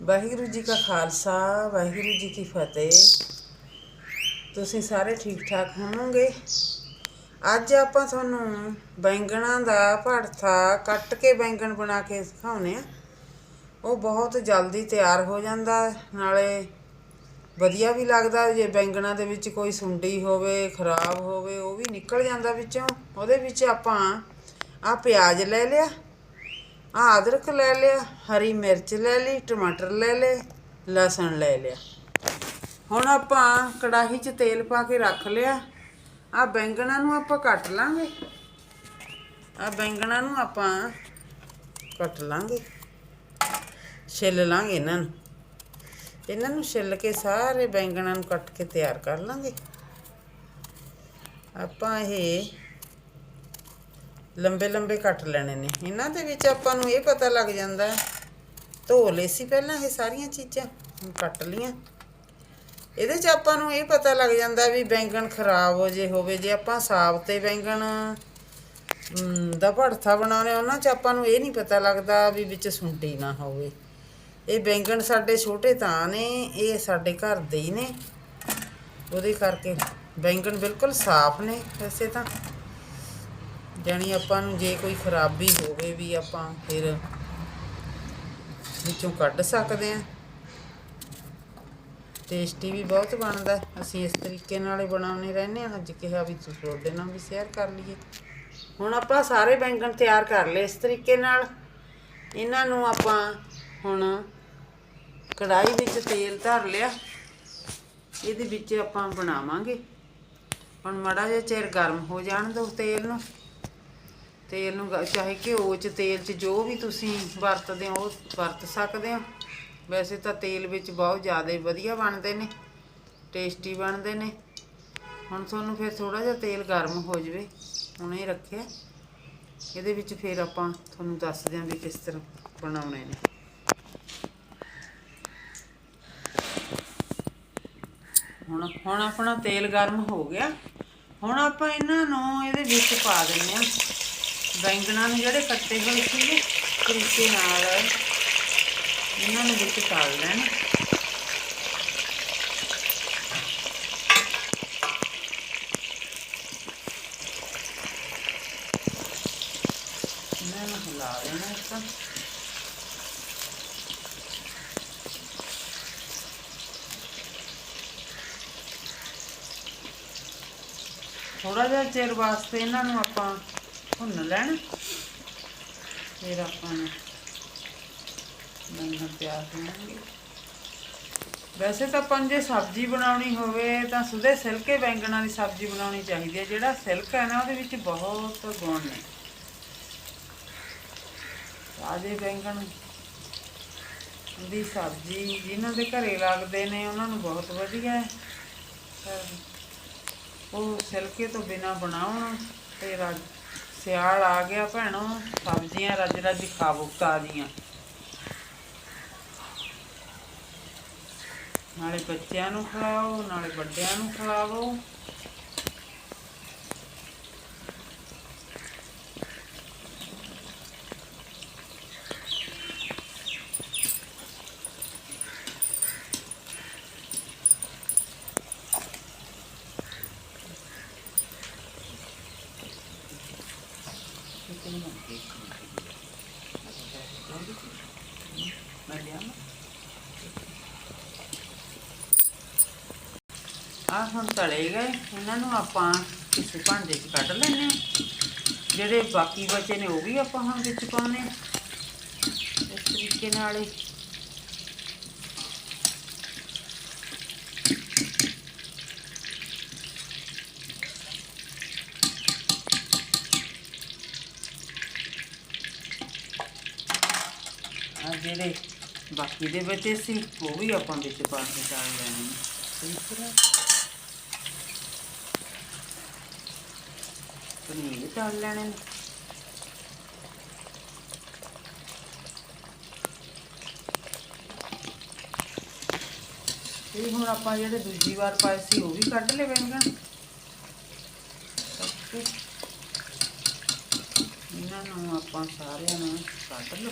ਵਾਹਿਗੁਰੂ ਜੀ ਕਾ ਖਾਲਸਾ, ਵਾਹਿਗੁਰੂ ਜੀ ਕੀ ਫਤਿਹ। ਤੁਸੀਂ ਸਾਰੇ ਠੀਕ ਠਾਕ ਹੋਵੋਗੇ? ਅੱਜ ਆਪਾਂ ਤੁਹਾਨੂੰ ਬੈਂਗਣਾ ਦਾ ਭੜਥਾ ਕੱਟ ਕੇ ਬੈਂਗਣ ਬਣਾ ਕੇ ਸਿਖਾਉਨੇ ਆ। ਉਹ ਬਹੁਤ ਜਲਦੀ ਤਿਆਰ ਹੋ ਜਾਂਦਾ, ਨਾਲੇ ਵਧੀਆ ਵੀ ਲੱਗਦਾ ਜੇ ਬੈਂਗਣਾ ਦੇ ਵਿੱਚ ਕੋਈ ਸੁੰਡੀ ਹੋਵੇ, ਖਰਾਬ ਹੋਵੇ, ਉਹ ਵੀ ਨਿਕਲ ਜਾਂਦਾ ਵਿੱਚੋਂ। ਉਹਦੇ ਵਿੱਚ ਆਪਾਂ ਆ ਪਿਆਜ਼ ਲੈ ਲਿਆ। ਆ ਅਦਰਕ ਲੈ ਲਿਆ, ਹਰੀ ਮਿਰਚ ਲੈ ਲਈ, ਟਮਾਟਰ ਲੈ ਲਏ, ਲਸਣ ਲੈ ਲਿਆ। ਹੁਣ ਆਪਾਂ ਕੜਾਹੀ 'ਚ ਤੇਲ ਪਾ ਕੇ ਰੱਖ ਲਿਆ। ਆ ਬੈਂਗਣਾ ਨੂੰ ਆਪਾਂ ਕੱਟ ਲਾਂਗੇ। ਆ ਬੈਂਗਣਾ ਨੂੰ ਆਪਾਂ ਕੱਟ ਲਾਂਗੇ। ਛਿੱਲ ਲਾਂਗੇ ਇਹਨਾਂ ਨੂੰ। ਇਹਨਾਂ ਨੂੰ ਛਿੱਲ ਕੇ ਸਾਰੇ ਬੈਂਗਣਾਂ ਨੂੰ ਕੱਟ ਕੇ ਤਿਆਰ ਕਰ ਲਾਂਗੇ। ਆਪਾਂ ਇਹ ਲੰਬੇ ਲੰਬੇ ਕੱਟ ਲੈਣੇ ਨੇ। ਇਹਨਾਂ ਦੇ ਵਿੱਚ ਆਪਾਂ ਨੂੰ ਇਹ ਪਤਾ ਲੱਗ ਜਾਂਦਾ ਧੋ ਲਏ ਸੀ ਪਹਿਲਾਂ ਇਹ ਸਾਰੀਆਂ ਚੀਜ਼ਾਂ, ਹੁਣ ਕੱਟ ਲੀਆਂ ਇਹਦੇ 'ਚ ਆਪਾਂ ਨੂੰ ਇਹ ਪਤਾ ਲੱਗ ਜਾਂਦਾ ਵੀ ਬੈਂਗਣ ਖਰਾਬ ਹੋ ਜੇ ਹੋਵੇ, ਜੇ ਆਪਾਂ ਸਾਬਤੇ ਬੈਂਗਣ ਦਾ ਭੜਥਾ ਬਣਾਉਣੇ ਉਹਨਾਂ 'ਚ ਆਪਾਂ ਨੂੰ ਇਹ ਨਹੀਂ ਪਤਾ ਲੱਗਦਾ ਵੀ ਵਿੱਚ ਸੁੰਡੀ ਨਾ ਹੋਵੇ। ਇਹ ਬੈਂਗਣ ਸਾਡੇ ਛੋਟੇ ਤਾਂ ਨੇ, ਇਹ ਸਾਡੇ ਘਰ ਦੇ ਹੀ ਨੇ। ਉਹਦੇ ਕਰਕੇ ਬੈਂਗਣ ਬਿਲਕੁਲ ਸਾਫ਼ ਨੇ, ਵੈਸੇ ਤਾਂ। ਜਾਣੀ ਆਪਾਂ ਨੂੰ ਜੇ ਕੋਈ ਖਰਾਬੀ ਹੋਵੇ ਵੀ ਆਪਾਂ ਫਿਰ ਵਿੱਚੋਂ ਕੱਢ ਸਕਦੇ ਹਾਂ। ਟੇਸਟੀ ਵੀ ਬਹੁਤ ਬਣਦਾ। ਅਸੀਂ ਇਸ ਤਰੀਕੇ ਨਾਲ ਹੀ ਬਣਾਉਣੇ ਰਹਿੰਦੇ ਹਾਂ। ਅੱਜ ਕਿਹਾ ਵੀ ਤੁਸੀਂ ਤੁਹਾਡੇ ਨਾਲ ਵੀ ਸ਼ੇਅਰ ਕਰ ਲਈਏ। ਹੁਣ ਆਪਾਂ ਸਾਰੇ ਬੈਂਗਣ ਤਿਆਰ ਕਰ ਲਏ ਇਸ ਤਰੀਕੇ ਨਾਲ। ਇਹਨਾਂ ਨੂੰ ਆਪਾਂ ਹੁਣ ਕੜਾਈ ਵਿੱਚ ਤੇਲ ਧਰ ਲਿਆ। ਇਹਦੇ ਵਿੱਚ ਆਪਾਂ ਬਣਾਵਾਂਗੇ। ਹੁਣ ਮੜਾ ਜਿਹਾ ਚਿਰ ਗਰਮ ਹੋ ਜਾਣ ਦੋ ਤੇਲ ਨੂੰ। ਤੇਲ ਨੂੰ ਗ- ਚਾਹੇ ਘਿਓ 'ਚ, ਤੇਲ 'ਚ ਜੋ ਵੀ ਤੁਸੀਂ ਵਰਤਦੇ ਹੋ ਉਹ ਵਰਤ ਸਕਦੇ ਹੋ। ਵੈਸੇ ਤਾਂ ਤੇਲ ਵਿੱਚ ਬਹੁਤ ਜ਼ਿਆਦਾ ਵਧੀਆ ਬਣਦੇ ਨੇ, ਟੇਸਟੀ ਬਣਦੇ ਨੇ। ਹੁਣ ਤੁਹਾਨੂੰ ਫਿਰ ਥੋੜਾ ਜਿਹਾ ਤੇਲ ਗਰਮ ਹੋ ਜਵੇ, ਹੁਣੇ ਰੱਖਿਆ। ਇਹਦੇ ਵਿੱਚ ਫਿਰ ਆਪਾਂ ਤੁਹਾਨੂੰ ਦੱਸਦੇ ਹਾਂ ਵੀ ਕਿਸ ਤਰ੍ਹਾਂ ਬਣਾਉਣੇ ਨੇ। ਹੁਣ ਹੁਣ ਆਪਣਾ ਤੇਲ ਗਰਮ ਹੋ ਗਿਆ। ਹੁਣ ਆਪਾਂ ਇਹਨਾਂ ਨੂੰ ਇਹਦੇ ਵਿੱਚ ਪਾ ਦਿੰਦੇ ਹਾਂ। ਬੈਂਗਣਾ ਨੂੰ ਜਿਹੜੇ ਕੱਟੇ ਹੋਏ ਸੀ ਤਰੀਕੇ ਨਾਲ ਇਹਨਾਂ ਨੂੰ ਵਿੱਚ ਤਲ ਲੈਣ। ਇਹਨਾਂ ਨੂੰ ਹਿਲਾ ਦੇਣਾ ਇਸ ਤਰ੍ਹਾਂ ਥੋੜਾ ਜਿਹਾ ਚਿਰ ਵਾਸਤੇ ਇਹਨਾਂ ਨੂੰ ਆਪਾਂ ਭੁੰਨ ਲੈਣ। ਫਿਰ ਆਪਾਂ ਮੈਨੂੰ ਤਿਆਰ ਕਰਾਂਗੇ। ਵੈਸੇ ਤਾਂ ਆਪਾਂ ਨੂੰ ਜੇ ਸਬਜ਼ੀ ਬਣਾਉਣੀ ਹੋਵੇ ਤਾਂ ਸੁਦੇ ਸਿਲਕੇ ਬੈਂਗਣਾ ਦੀ ਸਬਜ਼ੀ ਬਣਾਉਣੀ ਚਾਹੀਦੀ ਹੈ। ਜਿਹੜਾ ਸਿਲਕ ਹੈ ਨਾ, ਉਹਦੇ ਵਿੱਚ ਬਹੁਤ ਗੁਣ ਨੇ। ਤਾਜ਼ੇ ਬੈਂਗਣ ਦੀ ਸਬਜ਼ੀ ਜਿਨ੍ਹਾਂ ਦੇ ਘਰੇ ਲੱਗਦੇ ਨੇ, ਉਹਨਾਂ ਨੂੰ ਬਹੁਤ ਵਧੀਆ ਹੈ। ਉਹ ਸਿਲਕੇ ਤੋਂ ਬਿਨਾ ਬਣਾਉਣ ਤੇ ਰੱਜ ਸਿਆਲ ਆ ਗਿਆ ਭੈਣੋ, ਸਬਜ਼ੀਆਂ ਰੱਜ ਰੱਜ ਖਾਵੋ ਤਾਜ਼ੀਆਂ ਨਾਲੇ ਬੱਚਿਆਂ ਨੂੰ ਖਿਲਾਓ, ਨਾਲੇ ਵੱਡਿਆਂ ਨੂੰ ਖਿਲਾਓ। ਆ ਹੁਣ ਤਲੇ ਗਏ, ਇਹਨਾਂ ਨੂੰ ਆਪਾਂ ਕਿਸੇ ਭਾਂਡੇ 'ਚ ਕੱਢ ਲੈਣੇ ਆ ਜਿਹੜੇ ਬਾਕੀ ਬਚੇ ਨੇ ਉਹ ਵੀ ਆਪਾਂ ਹੁਣ ਵਿੱਚ ਪਾਉਣੇ ਆ ਇਸ ਤਰੀਕੇ ਨਾਲ ਹੀ। ਜਿਹੜੇ ਬਾਕੀ ਦੇ ਬਚੇ ਸੀ, ਉਹ ਵੀ ਆਪਾਂ ਵਿੱਚ ਪਾ ਕੇ ਡਾਲ ਲੈਣੇ ਨੇ। ਤਰ੍ਹਾਂ। ਪਨੀਰ ਵੀ ਲੈਣੇ ਇਹ ਹੁਣ ਆਪਾਂ ਜਿਹੜੇ ਦੂਜੀ ਵਾਰ ਪਾਏ ਸੀ, ਉਹ ਵੀ ਕੱਢ ਲੈ ਇਹਨਾਂ ਨੂੰ ਆਪਾਂ ਸਾਰਿਆਂ ਨੂੰ ਕੱਢ ਲਓ।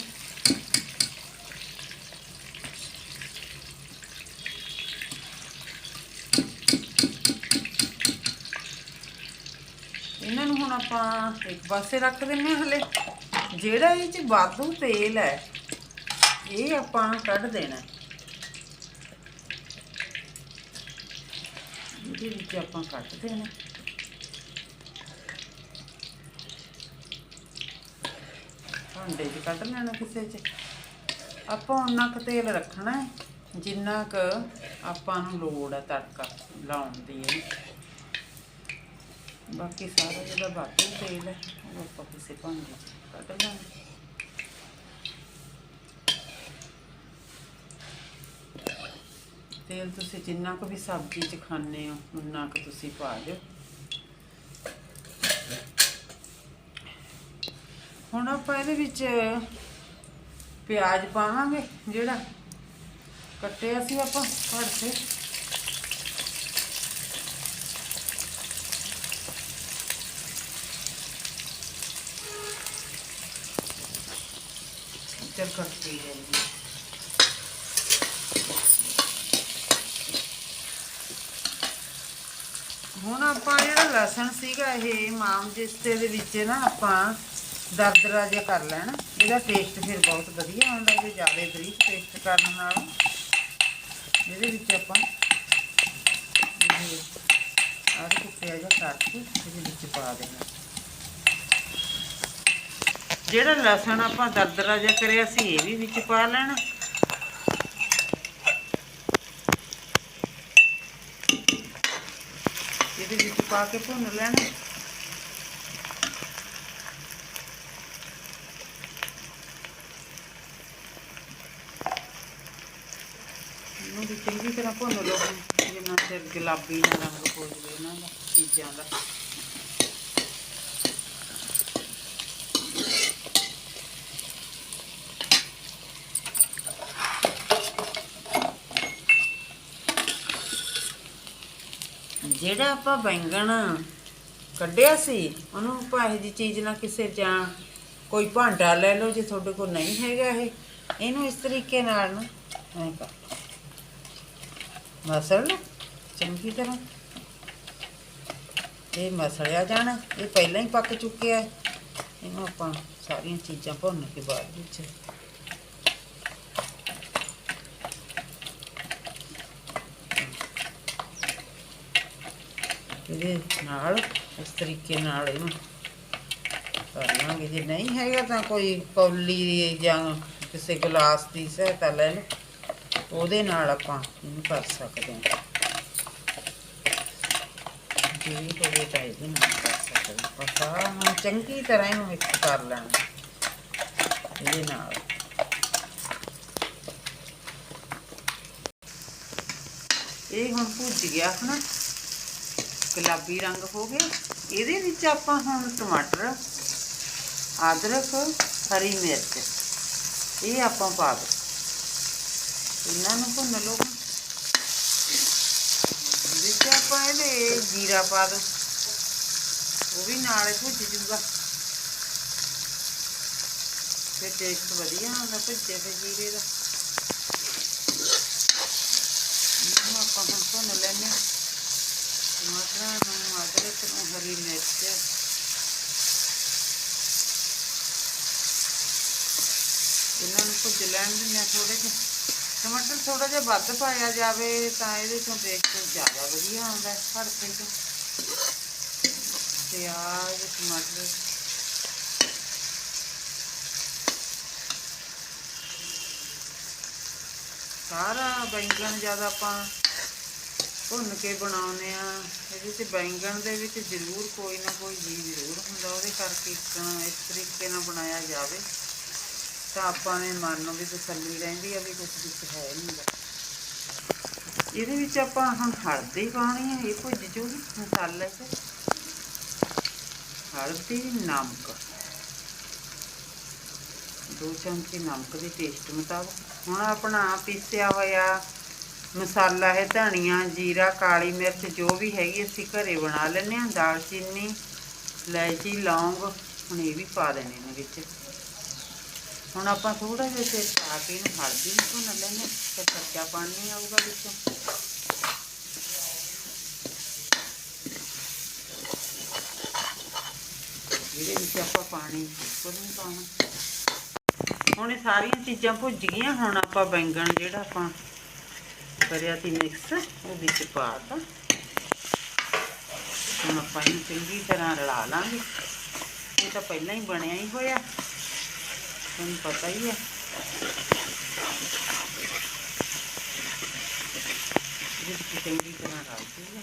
ਆਪਾਂ ਇੱਕ ਪਾਸੇ ਰੱਖ ਦਿੰਨੇ ਹਾਂ ਹਲੇ। ਜਿਹੜਾ ਇਹ ਚ ਵਾਧੂ ਤੇਲ ਹੈ, ਇਹ ਆਪਾਂ ਕੱਢ ਦੇਣਾ। ਇਹਦੇ ਵਿੱਚ ਆਪਾਂ ਕੱਢ ਦੇਣਾ। ਭਾਂਡੇ 'ਚ ਕੱਢ ਲੈਣਾ ਕਿਸੇ 'ਚ। ਆਪਾਂ ਉਨਾ ਕੁ ਤੇਲ ਰੱਖਣਾ ਜਿੰਨਾ ਕੁ ਆਪਾਂ ਨੂੰ ਲੋੜ ਹੈ ਤੜਕਾ ਲਾਉਣ ਦੀ ਬਾਕੀ ਸਾਰਾ ਜਿਹੜਾ ਬਾਕੀ ਤੇਲ ਹੈ, ਉਹ ਆਪਾਂ ਕਿਸੇ ਭਾਂਡੇ 'ਚ ਕੱਢ ਲਾਂਗੇ। ਤੇਲ ਤੁਸੀਂ ਜਿੰਨਾ ਕੁ ਵੀ ਸਬਜ਼ੀ 'ਚ ਖਾਣੇ ਹੋ, ਉਨਾ ਕੁ ਤੁਸੀਂ ਪਾ ਦਿਓ। ਹੁਣ ਆਪਾਂ ਇਹਦੇ ਵਿੱਚ ਪਿਆਜ਼ ਪਾਵਾਂਗੇ, ਜਿਹੜਾ ਕੱਟਿਆ ਸੀ ਆਪਾਂ ਘੜ ਤੇ। ਚੱਲ ਕੱਟੀ ਜਾਈਏ ਹੁਣ ਆਪਾਂ ਜਿਹੜਾ ਲਸਣ ਸੀਗਾ ਇਹ ਮਾਮ ਜਿਸਤੇ ਦੇ ਵਿੱਚ ਨਾ ਆਪਾਂ ਦਰਦਰਾ ਜਿਹਾ ਕਰ ਲੈਣਾ। ਇਹਦਾ ਟੇਸਟ ਫਿਰ ਬਹੁਤ ਵਧੀਆ ਆਉਂਦਾ ਜੇ ਜ਼ਿਆਦਾ ਬਰੀਕ ਟੇਸਟ ਕਰਨ ਨਾਲ। ਇਹਦੇ ਵਿੱਚ ਆਪਾਂ ਇਹ ਆਹ ਕੁੱਟਿਆ ਜਿਹਾ ਕਰਕੇ ਇਹਦੇ ਵਿੱਚ ਪਾ ਦੇਣਾ। ਜਿਹੜਾ ਲਸਣ ਆਪਾਂ ਦਰਦਰਾ ਜਿਹਾ ਕਰਿਆ ਸੀ, ਇਹ ਵੀ ਵਿੱਚ ਪਾ ਲੈਣਾ। ਇਹਦੇ ਵਿੱਚ ਪਾ ਕੇ ਭੁੰਨ ਲੈਣਾ। ਇਹਨੂੰ ਵੀ ਚੰਗੀ ਤਰ੍ਹਾਂ ਭੁੰਨ ਲਓ, ਜਿੰਨਾ ਚਿਰ ਗੁਲਾਬੀ ਨਾ ਰੰਗ ਹੋ ਜਾਵੇ ਇਹਨਾਂ ਦਾ, ਚੀਜ਼ਾਂ ਦਾ। ਜਿਹੜਾ ਆਪਾਂ ਬੈਂਗਣ ਕੱਢਿਆ ਸੀ, ਉਹਨੂੰ ਭਾਵੇਂ ਦੀ ਚੀਜ਼ ਨਾਲ ਕਿਸੇ ਜਾਂ ਕੋਈ ਭਾਂਡਾ ਲੈ ਲਓ ਜੇ ਤੁਹਾਡੇ ਕੋਲ ਨਹੀਂ ਹੈਗਾ ਇਹ। ਇਹਨੂੰ ਇਸ ਤਰੀਕੇ ਨਾਲ ਨਾ ਐਂ ਕਰ। ਮਸਲ ਚੰਗੀ ਤਰ੍ਹਾਂ। ਇਹ ਮਸਲਿਆ ਜਾਣਾ, ਇਹ ਪਹਿਲਾਂ ਹੀ ਪੱਕ ਚੁੱਕਿਆ। ਹੈ ਇਹਨੂੰ ਆਪਾਂ ਸਾਰੀਆਂ ਚੀਜ਼ਾਂ ਭੁੰਨ ਕੇ ਬਾਅਦ ਵਿੱਚ ਇਹਦੇ ਨਾਲ, ਇਸ ਤਰੀਕੇ ਨਾਲ ਇਹਨੂੰ ਕਰ ਲਾਂਗੇ ਜੇ ਨਹੀਂ ਹੈਗਾ ਤਾਂ ਕੋਈ ਕੌਲੀ ਜਾਂ ਕਿਸੇ ਗਲਾਸ ਦੀ ਸਹਾਇਤਾ ਲੈ ਲਓ। ਉਹਦੇ ਨਾਲ ਆਪਾਂ ਇਹਨੂੰ ਕਰ ਸਕਦੇ ਹਾਂ। ਜਿਵੇਂ ਕੋਈ ਤਾਂ ਇਹਦੇ ਨਾਲ ਕਰ ਸਕਦੇ ਹਾਂ। ਆਪਾਂ ਹੁਣ ਚੰਗੀ ਤਰ੍ਹਾਂ ਇਹਨੂੰ ਮਿਕਸ ਕਰ ਲੈਣਾ। ਇਹਦੇ ਨਾਲ। ਇਹ ਹੁਣ ਭੁੱਜ ਗਿਆ ਹਨਾ। ਗੁਲਾਬੀ ਰੰਗ ਹੋ ਗਿਆ ਇਹਦੇ ਵਿੱਚ ਆਪਾਂ ਹੁਣ ਟਮਾਟਰ, ਅਦਰਕ, ਹਰੀ ਮਿਰਚ, ਇਹ ਆਪਾਂ ਪਾ ਦੋ। ਇਹਨਾਂ ਨੂੰ ਭੁੰਨ ਲਓ। ਵਿੱਚ ਆਪਾਂ ਇਹਦੇ ਜੀਰਾ ਪਾ ਦੋ। ਉਹ ਵੀ ਨਾਲ ਭੁੱਜ ਜੂਗਾ। ਤੇ ਟੇਸਟ ਵਧੀਆ ਆਉਂਦਾ ਭੁੱਜੇ ਤੇ ਜੀਰੇ ਦਾ ਇਹਨੂੰ ਆਪਾਂ ਹੁਣ ਭੁੰਨ ਲੈਂਦੇ ਹਾਂ ਟਮਾਟਰਾਂ ਨੂੰ ਅਦਰਕ ਨੂੰ ਹਰੀ ਮਿਰਚ। ਇਹਨਾਂ ਨੂੰ ਭੁੱਜ ਲੈਣ ਦਿੰਦੇ ਹਾਂ ਥੋੜੇ ਜਿਹੇ। ਟਮਾਟਰ ਥੋੜਾ ਜਿਹਾ ਵੱਧ ਪਾਇਆ ਜਾਵੇ ਤਾਂ ਇਹਦੇ ਤੋਂ ਟੇਸਟ ਜ਼ਿਆਦਾ ਵਧੀਆ ਆਉਂਦਾ ਹੈ ਭੜਥੇ ਤੋਂ। ਪਿਆਜ਼ ਟਮਾਟਰ। ਸਾਰਾ ਬੈਂਗਣ ਜ਼ਿਆਦਾ ਆਪਾਂ ਭੁੰਨ ਕੇ ਬਣਾਉਂਦੇ ਆ ਇਹਦੇ ਚ ਬੈਂਗਣ ਦੇ ਵਿੱਚ ਜ਼ਰੂਰ ਕੋਈ ਨਾ ਕੋਈ ਜੀ ਜ਼ਰੂਰ ਹੁੰਦਾ। ਉਹਦੇ ਕਰਕੇ ਇੱਕ ਇਸ ਤਰੀਕੇ ਨਾਲ ਬਣਾਇਆ ਜਾਵੇ। ਤਾਂ ਆਪਾਂ ਨੇ ਮਨ ਨੂੰ ਵੀ ਤਸੱਲੀ ਰਹਿੰਦੀ ਆ ਵੀ ਕੁਝ ਵਿੱਚ ਹੈ ਨਹੀਂ ਇਹਦੇ ਵਿੱਚ ਆਪਾਂ ਹੁਣ ਹਲਦੀ ਪਾਉਣੀ ਹੈ ਇਹ ਭੁੱਜ ਜੂਗੀ ਮਸਾਲੇ 'ਚ ਹਲਦੀ, ਨਮਕ। ਦੋ ਚਮਚੇ ਨਮਕ ਦੇ ਟੇਸਟ ਮੁਤਾਬਕ। ਹੁਣ ਆਪਣਾ ਪੀਸਿਆ ਹੋਇਆ ਮਸਾਲਾ ਹੈ, ਧਨੀਆ, ਜੀਰਾ, ਕਾਲੀ ਮਿਰਚ, ਜੋ ਵੀ ਹੈਗੀ ਅਸੀਂ ਘਰੇ ਬਣਾ ਲੈਂਦੇ ਹਾਂ। ਦਾਲਚੀਨੀ ਇਲਾਇਚੀ, ਲੌਂਗ, ਹੁਣ ਇਹ ਵੀ ਪਾ ਦੇਣੇ ਨੇ ਵਿੱਚ। ਹੁਣ ਆਪਾਂ ਥੋੜਾ ਜਿਹਾ ਤੇ ਪਾ ਕੇ ਇਹਨੂੰ ਹਲਦੀ ਨੂੰ ਭੁੰਨ ਲੈਂਦੇ ਹਾਂ, ਫਿਰ ਕੱਚਾ ਪਾਣੀ ਆਊਗਾ ਵਿੱਚੋਂ। ਇਹਦੇ ਵਿੱਚ ਆਪਾਂ ਪਾਣੀ ਬਿਲਕੁਲ ਨਹੀਂ ਪਾਉਣਾ। ਹੁਣ ਇਹ ਸਾਰੀਆਂ ਚੀਜ਼ਾਂ ਭੁੱਜ ਗਈਆਂ, ਹੁਣ ਆਪਾਂ ਬੈਂਗਣ ਜਿਹੜਾ ਆਪਾਂ ਕਰਿਆ ਤੀ ਮਿਕਸ ਉਹ ਵਿੱਚ ਪਾਤਾ ਹੁਣ ਆਪਾਂ ਇਹਨੂੰ ਚੰਗੀ ਤਰ੍ਹਾਂ ਰਲਾ ਲਾਂਗੇ ਇਹ ਤਾਂ ਪਹਿਲਾਂ ਹੀ ਬਣਿਆ ਹੀ ਹੋਇਆ ਤੁਹਾਨੂੰ ਪਤਾ ਹੀ ਹੈ ਇਹਦੇ ਚੰਗੀ ਤਰ੍ਹਾਂ ਰਲ ਜੂਗਾ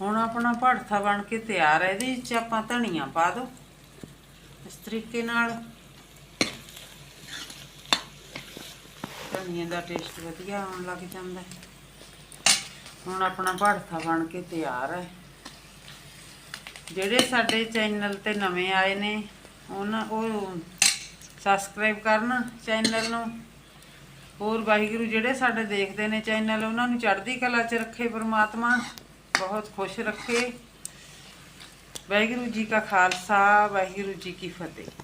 ਹੁਣ ਆਪਣਾ ਭੜਥਾ ਬਣ ਕੇ ਤਿਆਰ ਹੈ ਇਹਦੇ ਵਿੱਚ ਆਪਾਂ ਧਨੀਆ ਪਾ ਦੋ ਇਸ ਤਰੀਕੇ ਨਾਲ ਧਨੀਏ ਦਾ ਟੇਸਟ ਵਧੀਆ ਆਉਣ ਲੱਗ ਜਾਂਦਾ ਹੁਣ ਆਪਣਾ ਭੜਥਾ ਬਣ ਕੇ ਤਿਆਰ ਹੈ। ਜਿਹੜੇ ਸਾਡੇ ਚੈਨਲ ਤੇ ਨਵੇਂ ਆਏ ਨੇ, ਉਹਨਾਂ ਉਹ ਸਬਸਕ੍ਰਾਈਬ ਕਰਨ ਚੈਨਲ ਨੂੰ। ਹੋਰ ਵਾਹਿਗੁਰੂ ਜਿਹੜੇ ਸਾਡੇ ਦੇਖਦੇ ਨੇ ਚੈਨਲ, ਉਹਨਾਂ ਨੂੰ ਚੜ੍ਹਦੀ ਕਲਾ 'ਚ ਰੱਖੇ ਪ੍ਰਮਾਤਮਾ, ਬਹੁਤ ਖੁਸ਼ ਰੱਖੇ। ਵਾਹਿਗੁਰੂ ਜੀ ਕਾ ਖਾਲਸਾ, ਵਾਹਿਗੁਰੂ ਜੀ ਕੀ ਫਤਿਹ।